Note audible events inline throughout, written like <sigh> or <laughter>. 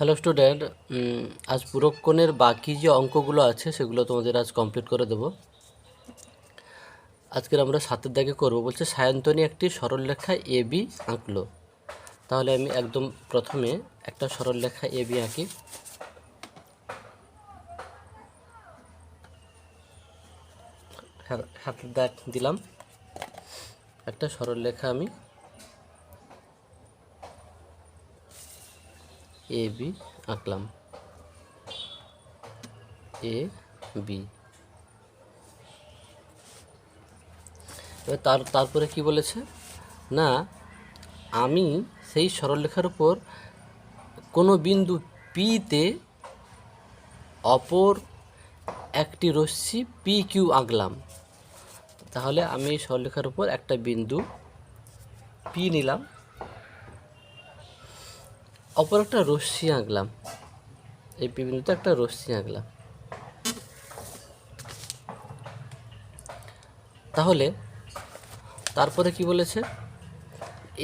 Hello student আজ পুরক্ষণের বাকি যে অঙ্কগুলো আছে, সেগুলো তোমাদের আজ কমপ্লিট করে দেবো। আজকের আমরা সাতের দাগে করব। বলছে, সায়ন্তনী একটি সরলরেখা এ বি আঁকলো। তাহলে আমি একদম প্রথমে একটা সরলরেখা এ বি আঁকি। হাতের দাগ দিলাম। একটা সরলরেখা আমি এ বি আঁকলাম। এ বি তার, তারপরে কি বলেছে? না, আমি সেই সরলরেখার উপর কোনো বিন্দু পিতে অপর একটি রশ্মি পি কিউ আঁকলাম। তাহলে আমি সরলরেখার উপর একটা বিন্দু পি নিলাম। অপর একটা রশ্মি আঁকলাম। এই পি একটা রশ্মি আঁকলাম। তাহলে তারপরে কি বলেছে?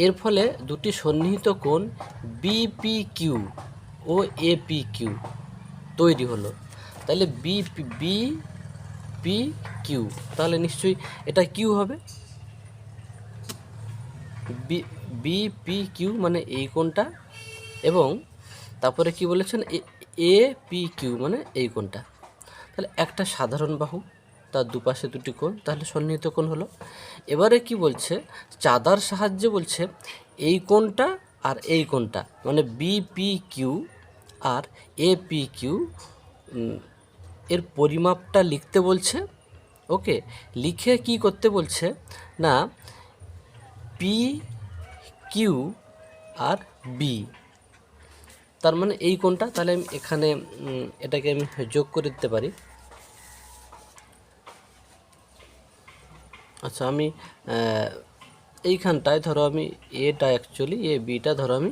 এর ফলে দুটি সন্নিহিত কোণ বিপি কিউ ও এপি কিউ তৈরি হলো। তাহলে বি বি পি কিউ তাহলে নিশ্চয়ই এটা কিউ হবে। বি কিউ মানে এই কোণটা এবং তারপরে কি বলেছেন? এ পি কিউ মানে এই কোণটা। তাহলে একটা সাধারণ বাহু, তার দুপাশে দুটি কোণ, তাহলে সন্নিহিত কোণ হলো। এবারে কি বলছে? চাঁদার সাহায্যে বলছে, এই কোণটা আর এই কোণটা মানে বি পি কিউ আর এ পি কিউ এর পরিমাপটা লিখতে বলছে। ওকে? লিখে কি করতে বলছে? না পি কিউ আর বি তার মানে এই কোনটা তাহলে আমি এখানে এটাকে আমি যোগ করে দিতে পারি। আচ্ছা আমি এইখানটায় ধরো আমি এটা অ্যাকচুয়ালি এ বিটা ধরো আমি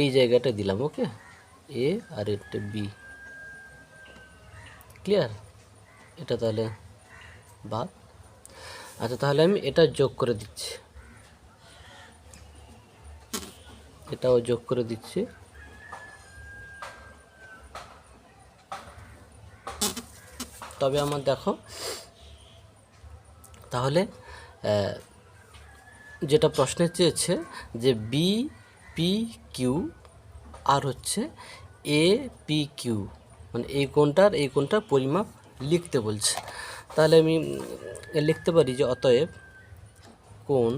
এই জায়গাটা দিলাম ওকে এ আর একটা বি। ক্লিয়ার এটা তাহলে বাদ। আচ্ছা তাহলে আমি এটা যোগ করে দিচ্ছি। এটাও যোগ করে দিচ্ছি। তবে আমার দেখো, তাহলে যেটা প্রশ্নে চেয়েছে যে বি পি কিউ আর হচ্ছে এ পি কিউ মানে এই কোনটার এই কোনটার পরিমাপ লিখতে বলছে। তাহলে আমি লিখতে পারি যে অতএব কোন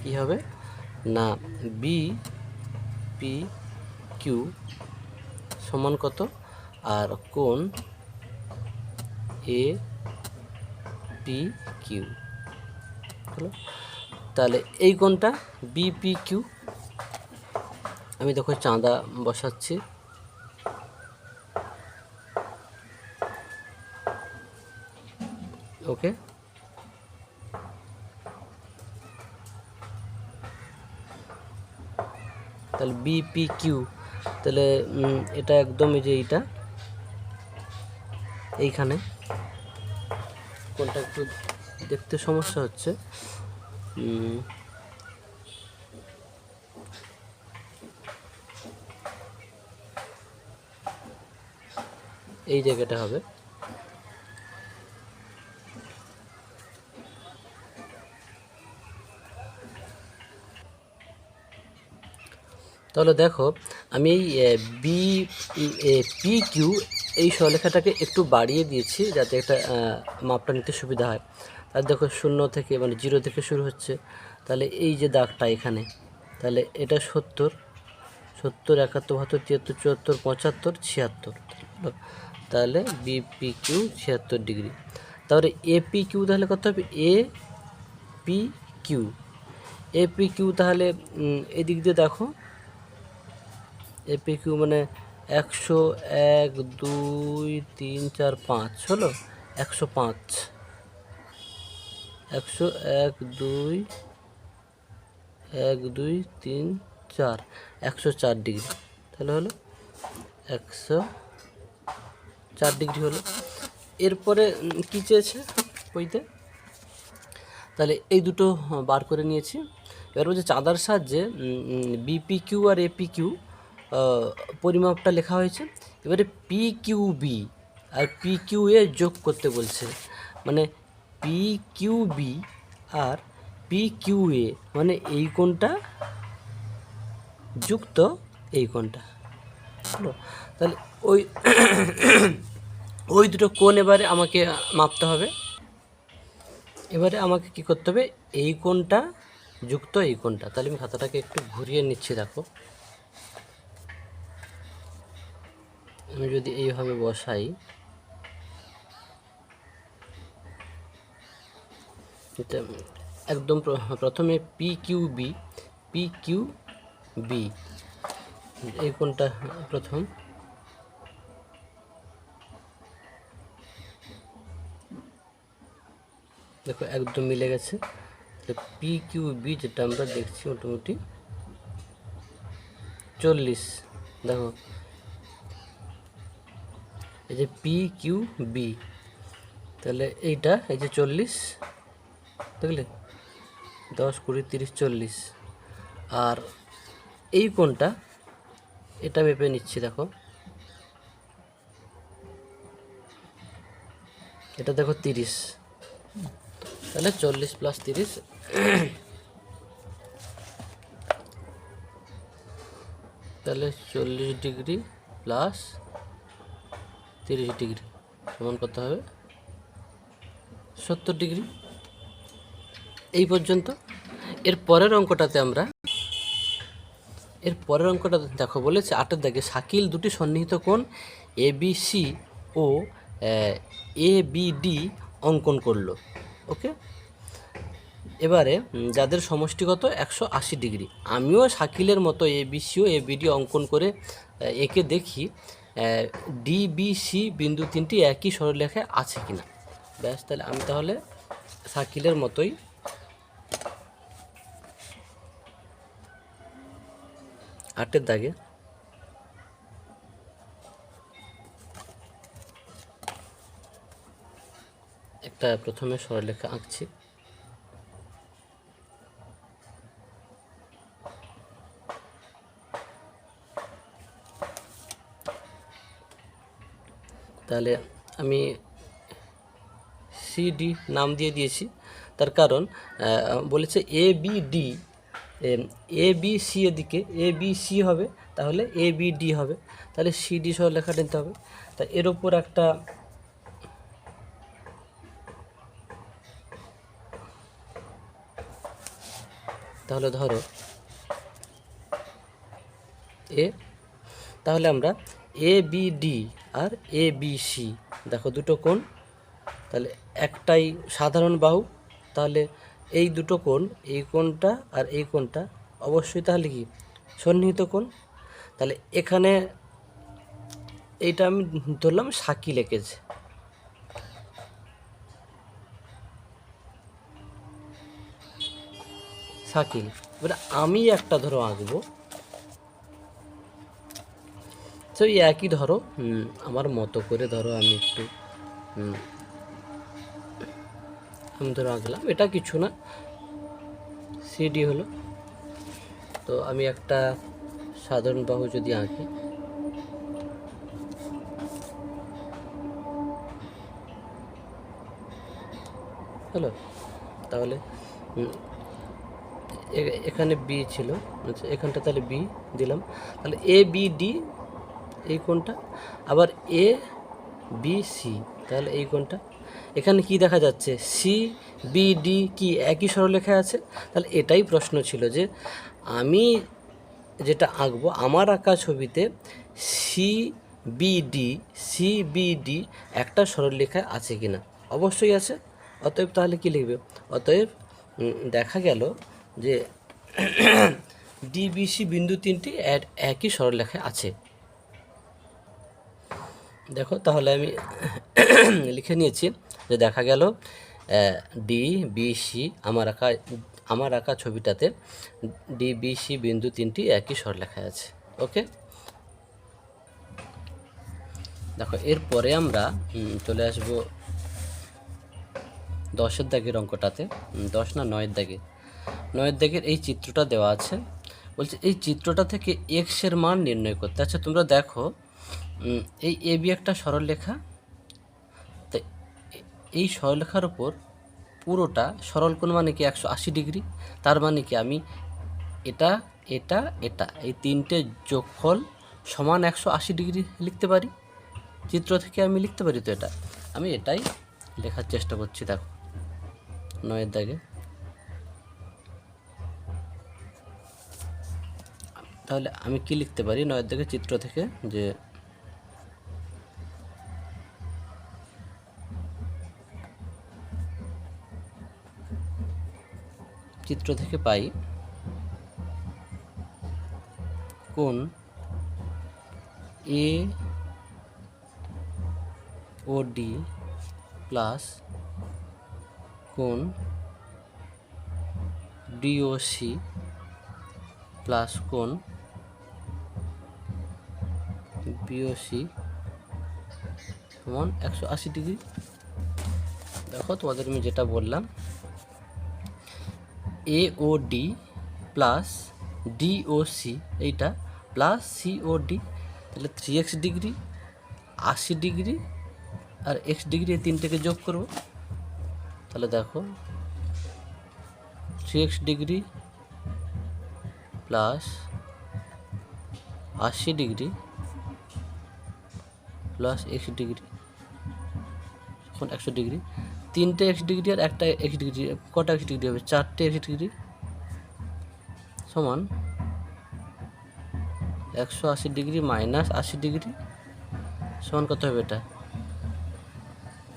কী হবে? না বি পি কিউ সমান কত? আর কোন এ পি কিউ হলো? তাহলে এই কোনটা বিপি কিউ আমি দেখো চাঁদা বসাচ্ছি। ওকে তাহলে বিপি কিউ তাহলে এটা একদম এই যে এইটা। এইখানে। কোনটা একটু দেখতে সমস্যা হচ্ছে। এই জায়গাটা হবে। তাহলে দেখো, আমি এই বি পি কিউ এই সরলেখাটাকে একটু বাড়িয়ে দিয়েছি যাতে একটা মাপটা নিতে সুবিধা হয়। আর দেখো, শূন্য থেকে মানে জিরো থেকে শুরু হচ্ছে। তাহলে এই যে দাগটা এখানে, তাহলে এটা সত্তর সত্তর, একাত্তর, বাহাত্তর, তিয়াত্তর, চুয়াত্তর, পঁচাত্তর, ছিয়াত্তর। হলো। তাহলে বিপি কিউ ছিয়াত্তর ডিগ্রি। তারপরে এপি কিউ তাহলে কত হবে? A P Q AP Q তাহলে এদিক দিয়ে দেখো এপি কিউ মানে একশো এক, দুই, তিন, চার, পাঁচ, হলো? একশো পাঁচ। একশো এক, দুই এক, দুই, তিন, চার। একশো চার ডিগ্রি। তাহলে হলো একশো চার ডিগ্রি হলো। এরপরে কী চেয়েছে বইতে? তাহলে এই দুটো বার করে নিয়েছি। এবার বলছে চাঁদার সাহায্যে বিপি কিউ আর এপি কিউ পরিমাপটা লেখা হয়েছে। এবারে পি কিউ বি আর পি কিউ এ যোগ করতে বলছে। মানে পি কিউ বি আর পি কিউ এ মানে এই কোণটা যুক্ত এই হলো? তাহলে ওই ওই দুটো কোণ এবারে আমাকে মাপতে হবে। এবারে আমাকে কি করতে হবে? এই কোণটা যুক্ত এই কোণটা। তাহলে আমি খাতাটাকে একটু ঘুরিয়ে নিচ্ছি, দেখো। আমি যদি এইভাবে বসাই একদম প্রথমে P Q B P Q B এই কোনটা প্রথম। দেখো একদম মিলে গেছে। পি কিউ বি যেটা আমরা দেখছি মোটামুটি চল্লিশ। দেখো এই যে পি কিউ বি তাহলে এইটা, এই যে চল্লিশ, দেখলে? দশ কুড়ি তিরিশ চল্লিশ। আর এই কোনটা এটা মেপে নিচ্ছি, দেখো। এটা দেখো তিরিশ। তাহলে চল্লিশ প্লাস তিরিশ। তাহলে চল্লিশ ডিগ্রি প্লাস তিরিশ ডিগ্রি সমান কত হবে। সত্তর ডিগ্রি। এই পর্যন্ত। এর পরের অঙ্কটাতে আমরা এর পরের অঙ্কটা দেখো বলেছে আটের দাগে শাকিল দুটি সন্নিহিত কোণ এ বি সি ও, এ বি ডি অঙ্কন করল। ওকে এবারে যাদের সমষ্টিগত একশো আশি ডিগ্রি, আমিও শাকিলের মতো এ বি সি ও এ বি ডি অঙ্কন করে একে দেখি। ডি বি সি বিন্দু তিনটি একই সরলরেখায় আছে কিনা? ব্যাস, তাহলে আমি তাহলে শাকিলের মতোই আটের দাগে একটা প্রথমে সরলরেখা আঁকছি। তাহলে আমি সিডি নাম দিয়ে দিয়েছি। তার কারণ বলেছে A B D A B C এদিকে এ বি সি হবে, তাহলে এ বি ডি হবে। তাহলে সিডি সহ লেখা নিতে হবে। তা এর ওপর একটা তাহলে ধরো এ তাহলে আমরা এ বি ডি আর এ বি সি দেখো দুটো কোণ। তাহলে একটাই সাধারণ বাহু। তাহলে এই দুটো কোণ, এই কোণটা আর এই কোণটা অবশ্যই তাহলে কি সন্নিহিত কোণ। তাহলে এখানে এইটা আমি ধরলাম সাকি লেগেছে শাকিল এবারে আমি একটা ধরো আঁকবো। তো এই একই ধরো আমার মতো করে ধরো আমি একটু আমি ধরো আঁকলাম। এটা কিছু না সিডি হলো। তো আমি একটা সাধারণ বাহু যদি আঁকি। হলো? তাহলে এখানে বি ছিল। আচ্ছা এখানটা তাহলে বি দিলাম। তাহলে এ বি ডি এই কোনটা আবার এ বি সি তাহলে এই কোনটা এখানে কি দেখা যাচ্ছে? সি বি ডি কি একই সরলরেখায় আছে? তাহলে এটাই প্রশ্ন ছিল যে আমি যেটা আঁকবো, আমার আঁকা ছবিতে সি বিডি সি বিডি একটা সরলরেখায় আছে কিনা? অবশ্যই আছে। অতএব তাহলে কি লিখবে? অতএব দেখা গেল যে <clears throat> ডিবিসি বিন্দু তিনটি এক- একই সরলরেখায় আছে। দেখো, তাহলে আমি লিখে নিয়েছি যে দেখা গেল ডি বি সি আমার আঁকা আমার আঁকা ছবিটাতে ডি বি সি বিন্দু তিনটি একই সরলেখায় আছে, ওকে? দেখো, এরপরে আমরা চলে আসব দশের দাগের অঙ্কটাতে দশ না নয়ের দাগে। নয়ের দাগের এই চিত্রটা দেওয়া আছে। বলছে, এই চিত্রটা থেকে এক্সের মান নির্ণয় করতে। আচ্ছা তোমরা দেখো এই এ বি একটা সরলরেখা তো এই সরলরেখার উপর পুরোটা সরল কোণ মানে কি একশো আশি ডিগ্রি? তার মানে কি আমি এটা এটা এটা, এই তিনটে যোগফল সমান একশো আশি ডিগ্রি লিখতে পারি? চিত্র থেকে আমি লিখতে পারি তো এটা। আমি এটাই লেখার চেষ্টা করছি, দেখো। নয়ের দাগে। তাহলে আমি কি লিখতে পারি? নয়ের দাগে চিত্র থেকে যে চিত্র থেকে পাই কোন এ ও ডি প্লাস কোন ডিওসি প্লাস কোন বিওসি সমান একশো আশি ডিগ্রি। দেখো তোমাদের আমি যেটা বললাম A O D plus DOC এইটা প্লাস সিওডি তাহলে থ্রি এক্স ডিগ্রি আশি ডিগ্রি আর এক্স ডিগ্রি এই তিনটেকে যোগ করব। তাহলে দেখো থ্রি এক্স ডিগ্রি প্লাস আশি ডিগ্রি প্লাস এক্স ডিগ্রি এখন একশো ডিগ্রি তিনটে এক্স ডিগ্রি আর একটা এক্স ডিগ্রি কটা এক্স ডিগ্রি হবে? চারটে এক্স ডিগ্রি সমান একশো আশি ডিগ্রি মাইনাস আশি ডিগ্রি সমান কত হবে এটা?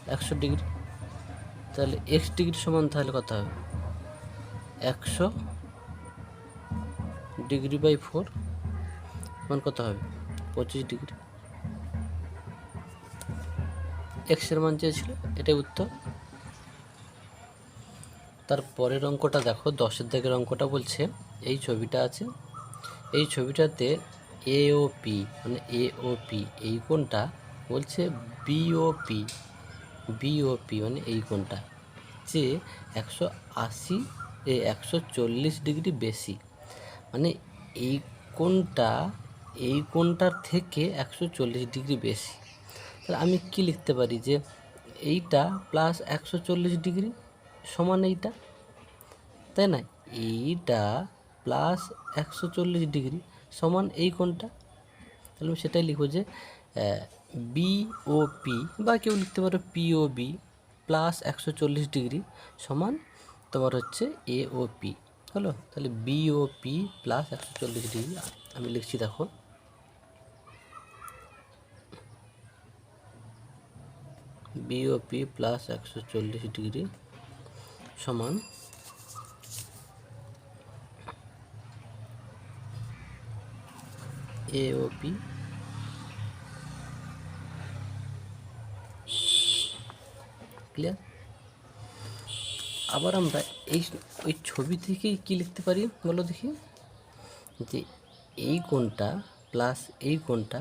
একশো ডিগ্রি তাহলে এক্স ডিগ্রি সমান তাহলে কত হবে? একশো ডিগ্রি বাই ফোর সমান কত হবে? পঁচিশ ডিগ্রি এক্সের মান চেয়েছিল, এটাই উত্তর। তার পরের অঙ্কটা দেখো, দশের দিকের অঙ্কটা বলছে, এই ছবিটা আছে, এই ছবিটাতে এ ও পি মানে এ ও পি এই কোণটা বলছে বিওপি বিওপি মানে এই কোণটা, যে একশো আশি, এ একশো চল্লিশ ডিগ্রি বেশি মানে এই কোণটা, এই কোণটার থেকে একশো চল্লিশ ডিগ্রি বেশি। তাহলে আমি কি লিখতে পারি যে এইটা প্লাস একশো চল্লিশ ডিগ্রি? সমান এইটা, তাই না? এইটা প্লাস একশো চল্লিশ ডিগ্রি সমান এই কোণটা। তাহলে আমি সেটাই লিখব যে বিওপি বা কেউ লিখতে পারো পিওবি প্লাস একশো চল্লিশ ডিগ্রি সমান তোমার হচ্ছে এওপি হলো? তাহলে বিওপি প্লাস একশো চল্লিশ ডিগ্রি আমি লিখছি দেখো। বিওপি প্লাস একশো চল্লিশ ডিগ্রি সমান। এওপি ক্লিয়ার আবার আমরা এই ওই ছবি থেকেই কি লিখতে পারি বলো দেখি? যে এই কোণটা প্লাস এই কোণটা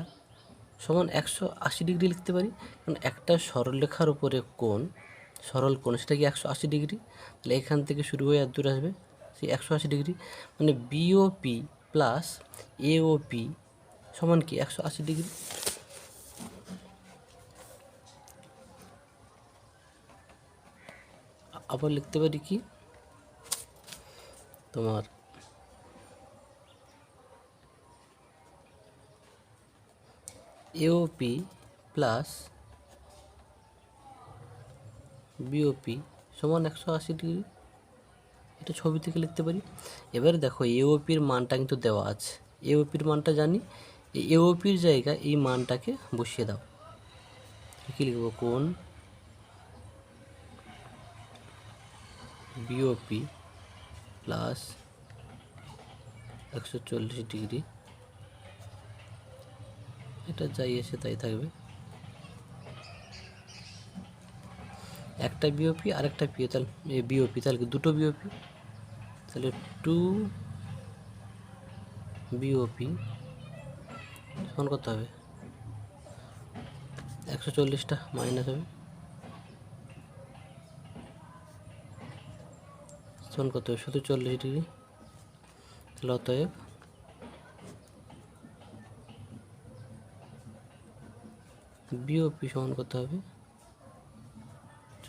সমান একশো আশি ডিগ্রি লিখতে পারি। কারণ একটা সরলরেখার উপরে কোণ সরল কোণ, সেটা কি একশো আশি ডিগ্রি? তাহলে এখান থেকে শুরু হয়ে আর দূর আসবে সেই একশো আশি ডিগ্রি। মানে বিওপি প্লাস এওপি সমান কি? একশো আশি ডিগ্রি। আবার লিখতে পারি কি? তোমার এওপি প্লাস বিওপি সমান একশো আশি ডিগ্রি এটা ছবি থেকে লিখতে পারি? এবারে দেখো এওপির মানটা কিন্তু দেওয়া আছে। এওপির মানটা জানি, এই এওপির জায়গায় এই মানটাকে বসিয়ে দাও। কী লিখব? কোন? বিওপি প্লাস একশো চল্লিশ ডিগ্রি এটা যাই এসে তাই থাকবে। একটা বিওপি আর একটা পিও তাহলে বিওপি তাহলে দুটো বিওপি তাহলে টু বিওপি সমান কত হবে। একশো চল্লিশটা মাইনাস হবে। সমান হবে শুধু চল্লিশ ডিগ্রি তাহলে অতএব বিওপি সমান কত হবে।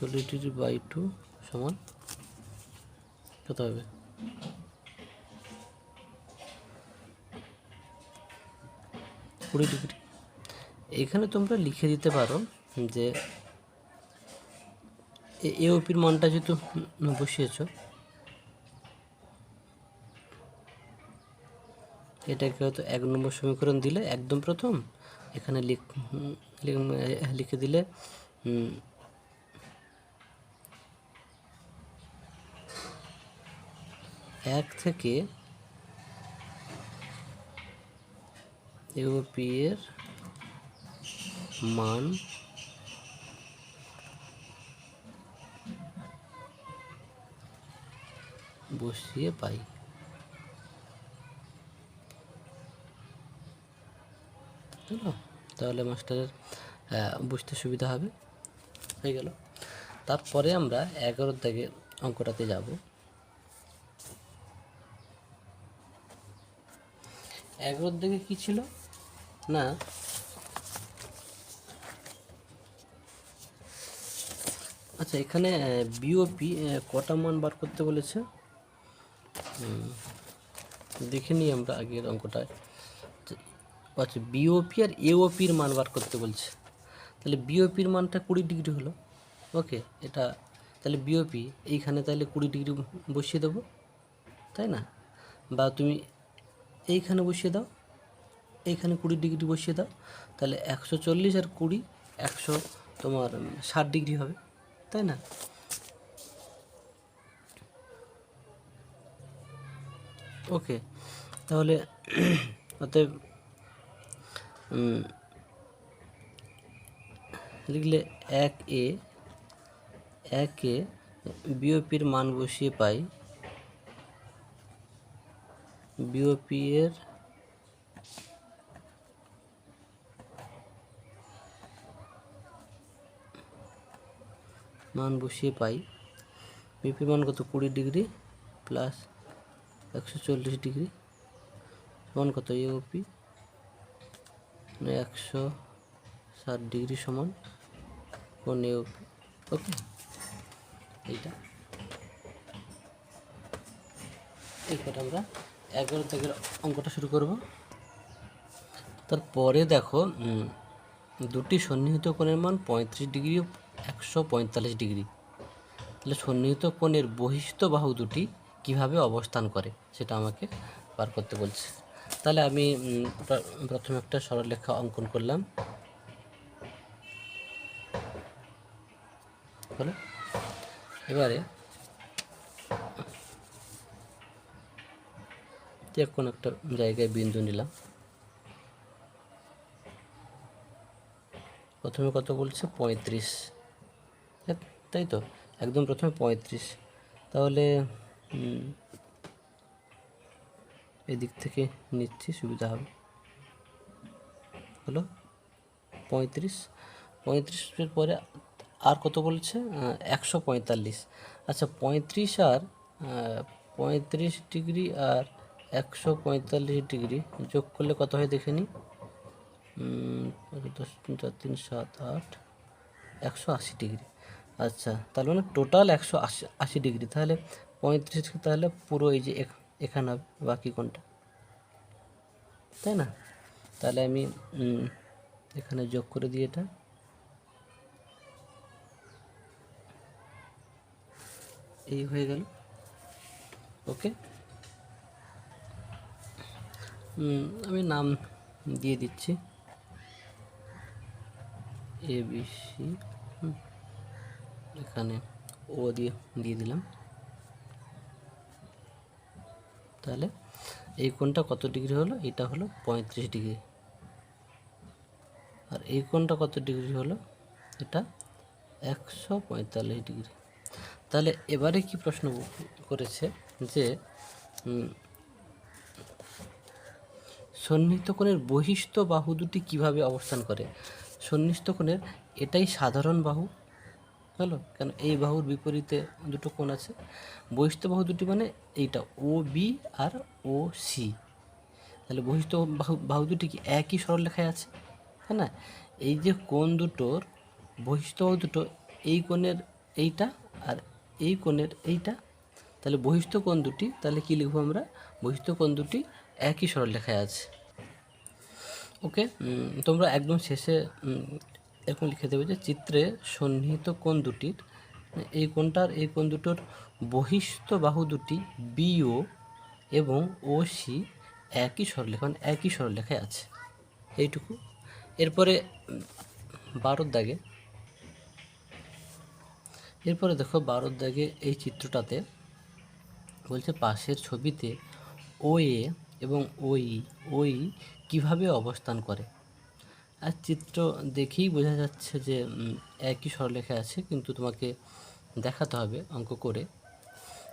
চল্লিশ ডিগ্রি বাই টু সমান কত হবে? কুড়ি ডিগ্রি। এখানে তোমরা লিখে দিতে পারো যে এওপির মানটা যেহেতু বসিয়েছ, এটাকে হয়তো এক নম্বর সমীকরণ দিলে একদম প্রথম, এখানে লিখ- লিখে দিলে এক থেকে ইউপি এর মান বসিয়ে পাই। তাহলে মাস্টারের বুঝতে সুবিধা হবে। হয়ে গেল। তারপরে আমরা এগারোর দাগে অঙ্কটাতে যাব। এগারোর দিকে কি ছিল? না। আচ্ছা এখানে বিওপি কটা মান বার করতে বলেছে? দেখে নিই আমরা আগের অঙ্কটায়। আচ্ছা বিওপি আর এওপির মান বার করতে বলছে। তাহলে বিওপির মানটা কুড়ি ডিগ্রি হলো। ওকে, এটা, তাহলে বিওপি এইখানে তাহলে কুড়ি ডিগ্রি বসিয়ে দেবো। তাই না? বা তুমি এইখানে বসিয়ে দাও। এইখানে কুড়ি ডিগ্রি বসিয়ে দাও। তাহলে একশো চল্লিশ আর কুড়ি, একশো তোমার ষাট ডিগ্রি হবে, তাই না? ওকে, তাহলে অতএব লিখলে এক এ এক এ বিওপির মান বসিয়ে পাই বিওপি এর মান বসিয়ে পাই। বিপির মান কত? কুড়ি ডিগ্রি প্লাস একশো চল্লিশ ডিগ্রি। সমান কত? ইউপি মানে একশো ষাট ডিগ্রি সমান কোন ইউপি ওকে? এইটা। এরপর আমরা এগারো থেকে অঙ্কটা শুরু করব। তারপরে দেখো দুটি সন্নিহিত কোণের মান পঁয়ত্রিশ ডিগ্রি ও একশো পঁয়তাল্লিশ ডিগ্রি। তাহলে সন্নিহিত কোণের বহিষ্ঠ বাহু দুটি কীভাবে অবস্থান করে সেটা আমাকে বার করতে বলছে। তাহলে আমি প্রথমে একটা সরলরেখা অঙ্কন করলাম। এবারে যে কোনো একটা জায়গায় বিন্দু নিলাম। প্রথমে কত বলছে? পঁয়ত্রিশ। তাই তো? একদম প্রথমে পঁয়ত্রিশ। তাহলে এদিক থেকে নিচ্ছি, সুবিধা হবে। হলো পঁয়ত্রিশ। পঁয়ত্রিশের পরে আর কত বলছে? একশো পঁয়তাল্লিশ। আচ্ছা পঁয়ত্রিশ আর পঁয়ত্রিশ ডিগ্রি আর একশো পঁয়তাল্লিশ ডিগ্রি। যোগ করলে কত হয় দেখে নিই? দশ চার, তিন, সাত, আট, একশো আশি ডিগ্রি। আচ্ছা তাহলে মানে টোটাল একশো আশি আশি ডিগ্রি। তাহলে পঁয়ত্রিশ তাহলে পুরো এই যে এখ- এখানে হবে বাকি কোনটা? তাই না? তাহলে আমি এখানে যোগ করে দিই এটা। এই হয়ে গেল। ওকে? আমি নাম দিয়ে দিচ্ছি। এ বি সি এখানে ও দিয়ে দিয়ে দিলাম। তাহলে এই কোণটা কত ডিগ্রি হলো? এটা হলো পঁয়ত্রিশ ডিগ্রি। আর এই কোণটা কত ডিগ্রি হলো? এটা একশো পঁয়তাল্লিশ ডিগ্রি। তাহলে এবারে কি প্রশ্ন করেছে যে সন্নিহিত বহিষ্ঠ বাহু দুটি কীভাবে অবস্থান করে? সন্নিহিত কোণের এটাই সাধারণ বাহু। হলো? কেন? এই বাহুর বিপরীতে দুটো কোণ আছে। বহিষ্ঠ বাহু দুটি মানে এইটা ও বি আর ও সি তাহলে বহিষ্ঠ বাহু বাহু দুটি কি একই সরলরেখায় আছে? তাই না? এই যে কোণ দুটোর বহিষ্ঠ বাহু দুটো, এই কোণের এইটা আর এই কোণের এইটা, তাহলে বহিষ্ঠ কোণ দুটি, তাহলে কি লিখব আমরা? বহিষ্ঠ কোণ দুটি একই সরলরেখায় আছে। ওকে? তোমরা একদম শেষে এরকম লিখে দেবে যে চিত্রে সন্নিহিত কোণ দুটির, এই কোণটার, এই কোণ দুটোর বহিষ্ঠ বাহু দুটি বিও এবং ও সি একই সরলরেখা মানে একই সরলরেখায় আছে। এইটুকু। এরপরে বারোর দাগে, এরপরে দেখো বারোর দাগে এই চিত্রটাতে বলছে পাশের ছবিতে ও এ এবং ওই ওই কীভাবে অবস্থান করে? আর চিত্র দেখেই বোঝা যাচ্ছে যে একই সরলেখা আছে, কিন্তু তোমাকে দেখাতে হবে অঙ্ক করে।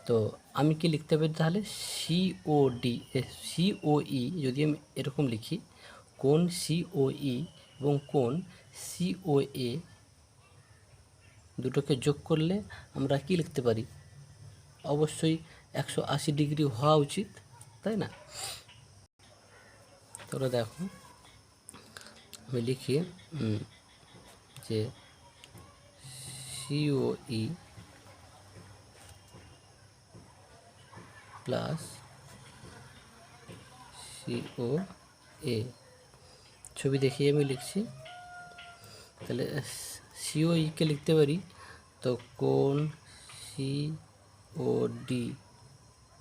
তো আমি কি লিখতে পারি তাহলে? C O D C O E যদি আমি এরকম লিখি, কোন সি ও ই এবং কোন সি ও এ দুটোকে যোগ করলে আমরা কি লিখতে পারি? অবশ্যই একশো আশি ডিগ্রি হওয়া উচিত, তাই না? তোমরা দেখো। আমি লিখি উম, যে সিওই প্লাস সিও এ ছবি দেখিয়ে আমি লিখছি। তাহলে সিওইকে লিখতে পারি তো কোন C O D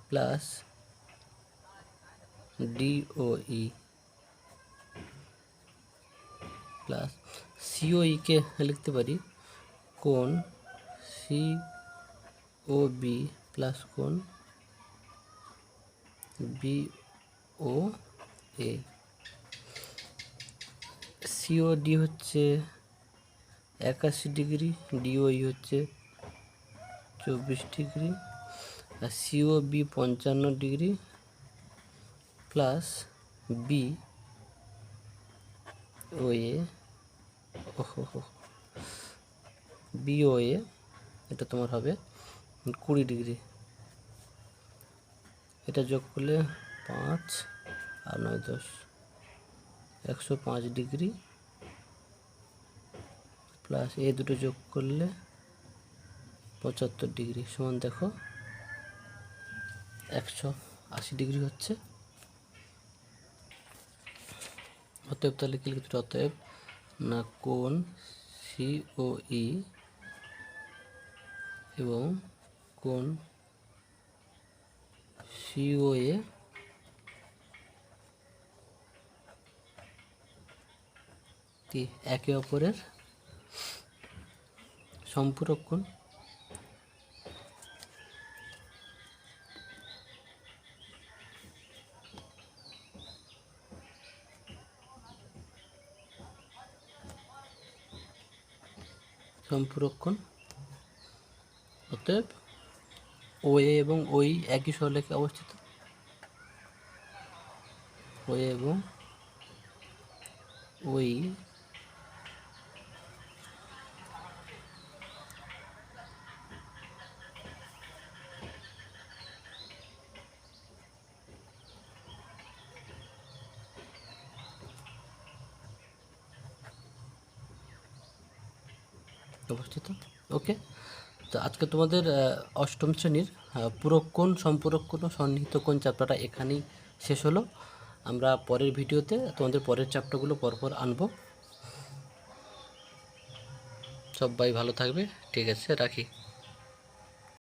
plus DOE plus সিওইকে লিখতে পারি কোন সি ও বি প্লাস কোন বি ও এ সিওডি হচ্ছে একাশি ডিগ্রি ডিওই হচ্ছে চব্বিশ ডিগ্রি, আর সিও বি পঞ্চান্ন degree plus B O A ওহো বি ও এ এটা তোমার হবে কুড়ি ডিগ্রি। এটা যোগ করলে পাঁচ আর নয় দশ। একশো পাঁচ ডিগ্রি প্লাস এ দুটো যোগ করলে পঁচাত্তর ডিগ্রি। সমান দেখো, একশো আশি ডিগ্রি হচ্ছে। অতএব তাহলে কি অতএব না কোন সি ও ই এবং কোন সিওএ কি একে অপরের সম্পূরক কোণ সম্পূরক কোণ অতএব ও এ এবং ওই একই সরলেখে অবস্থিত। ও এবং ওই অবস্থিত ওকে তো আজকে তোমাদের অষ্টম শ্রেণির পূরক পুরক্ষণ সম্পূরক্ষণ কোন সন্নিহিত কোণ চ্যাপ্টারটা এখানেই শেষ হলো। আমরা পরের ভিডিওতে তোমাদের পরের চ্যাপ্টারগুলো পরপর আনব। সবাই ভালো থাকবে। ঠিক আছে, রাখি।